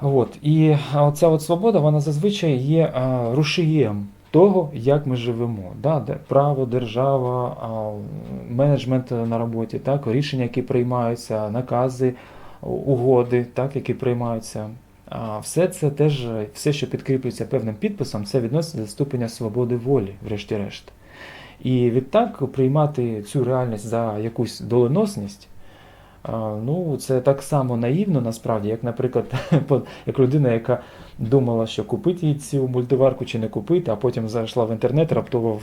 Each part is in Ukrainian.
От. І ця от свобода, вона зазвичай є рушієм того, як ми живемо. Да? Де право, держава, менеджмент на роботі, так? рішення, які приймаються, накази, угоди, так? які приймаються. А все це теж, все, що підкріплюється певним підписом, це відноситься до ступеня свободи волі, врешті-решт. І відтак приймати цю реальність за якусь доленосність. Ну, це так само наївно насправді, як, наприклад, як людина, яка думала, що купити цю мультиварку чи не купити, а потім зайшла в інтернет, раптово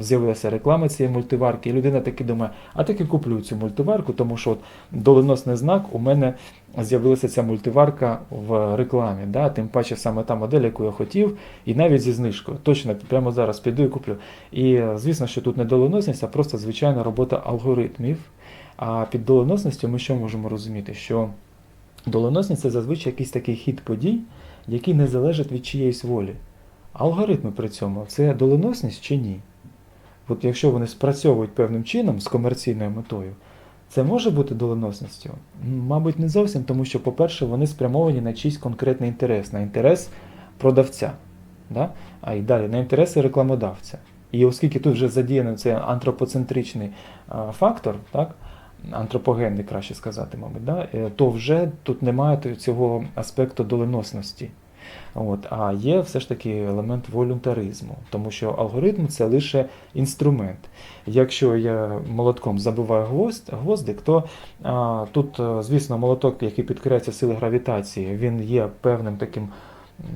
з'явилася реклама цієї мультиварки, і людина таки думає, а таки куплю цю мультиварку, тому що от доленосний знак у мене з'явилася ця мультиварка в рекламі. Да? Тим паче саме та модель, яку я хотів, і навіть зі знижкою. Точно прямо зараз піду і куплю. І звісно, що тут не доленосність, а просто звичайна робота алгоритмів. А під доленосністю ми що можемо розуміти? Що доленосність це зазвичай якийсь такий хід подій, який не залежить від чиєїсь волі. Алгоритми при цьому це доленосність чи ні? От якщо вони спрацьовують певним чином з комерційною метою, це може бути доленосністю? Мабуть, не зовсім, тому що, по-перше, вони спрямовані на чийсь конкретний інтерес, на інтерес продавця, да? а й далі на інтереси рекламодавця. І оскільки тут вже задіяний цей антропоцентричний фактор, так, антропогенний, краще сказати, мабуть, да, е, то вже тут немає цього аспекту доленосності. От, а є все ж таки елемент волюнтаризму, тому що алгоритм це лише інструмент. Якщо я молотком забиваю гвоздь, гвоздик, то а, тут, е, звісно, молоток, який підкоряється сили гравітації, він є певним таким.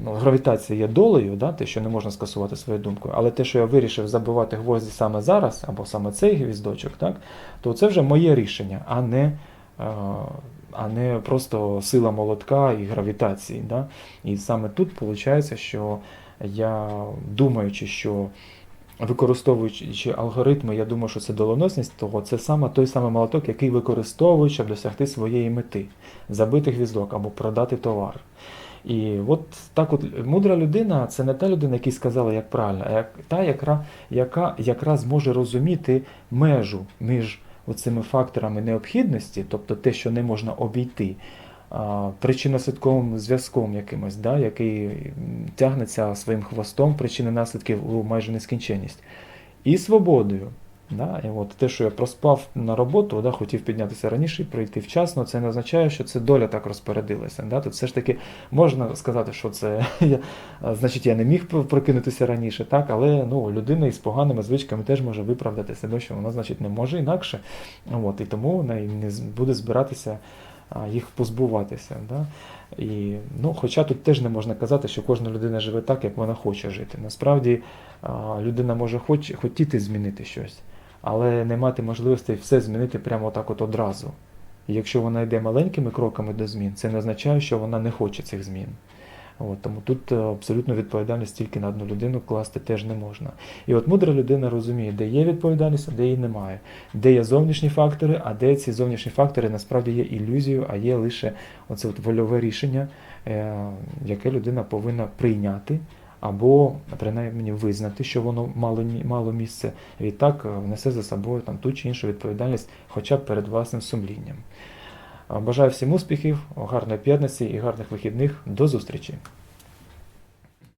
Ну, гравітація є долею, да, те, що не можна скасувати своєю думкою, але те, що я вирішив забивати гвозді саме зараз, або саме цей гвіздочок, так, то це вже моє рішення, а не, е, а не просто сила молотка і гравітації. Да? І саме тут виходить, що я думаючи, що використовуючи алгоритми, я думаю, що це доленосність, то це саме той самий молоток, який використовують, щоб досягти своєї мети, забити гвіздок або продати товар. І от так от мудра людина це не та людина, яка сказала, як правильно, а та, яка, яка якраз може розуміти межу між оцими факторами необхідності, тобто те, що не можна обійти, а, причинно-слідковим зв'язком якимось, да, який тягнеться своїм хвостом причини наслідків у майже нескінченність, і свободою. Да? І от те, що я проспав на роботу, да, хотів піднятися раніше і прийти вчасно, це не означає, що це доля так розпорядилася. Да? Тут все ж таки можна сказати, що це я, значить я не міг прокинутися раніше, так? але ну, людина із поганими звичками теж може виправдати себе, що вона значить не може інакше. От, і тому вона не буде збиратися їх позбуватися. Да? І, ну, хоча тут теж не можна казати, що кожна людина живе так, як вона хоче жити. Насправді людина може хоч, хотіти змінити щось, але не мати можливості все змінити прямо так от одразу. І якщо вона йде маленькими кроками до змін, це не означає, що вона не хоче цих змін. От, тому тут е, абсолютно відповідальність тільки на одну людину класти теж не можна. І от мудра людина розуміє, де є відповідальність, а де її немає, де є зовнішні фактори, а де ці зовнішні фактори насправді є ілюзією, а є лише оце от вольове рішення, е, яке людина повинна прийняти. Або принаймні визнати, що воно мало, мало місце, відтак е, внесе за собою там ту чи іншу відповідальність, хоча б перед власним сумлінням. Бажаю всім успіхів, гарної п'ятниці і гарних вихідних. До зустрічі!